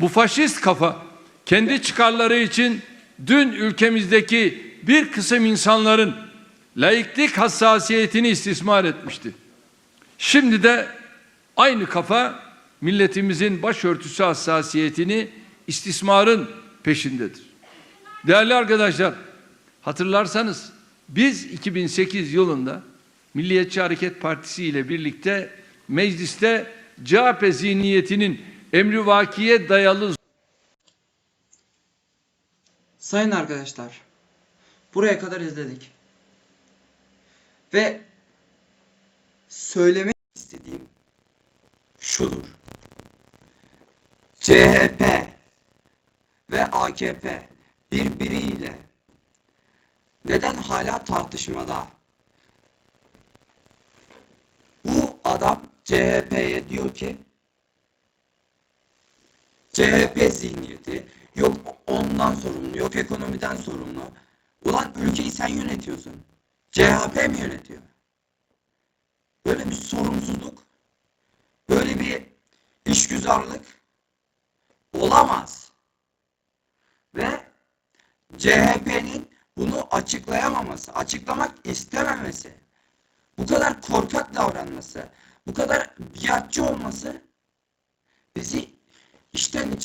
Bu faşist kafa kendi çıkarları için dün ülkemizdeki bir kısım insanların laiklik hassasiyetini istismar etmişti. Şimdi de aynı kafa milletimizin başörtüsü hassasiyetini istismarın peşindedir. Değerli arkadaşlar, hatırlarsanız biz 2008 yılında Milliyetçi Hareket Partisi ile birlikte mecliste CHP zihniyetinin emrivakiye dayalı Sayın arkadaşlar, buraya kadar izledik. Ve söylemek istediğim şudur. CHP ve AKP birbiriyle neden hala tartışmada? Bu adam CHP'ye diyor ki CHP zihniyeti yok ondan sorumlu yok ekonomiden sorumlu. Ulan ülkeyi sen yönetiyorsun. CHP mi yönetiyor? Böyle bir sorumsuzluk, böyle bir işgüzarlık olamaz. Ve CHP'nin bunu açıklayamaması, açıklamak istememesi, bu kadar korkak davranması, bu kadar biatçı olması bizi esteve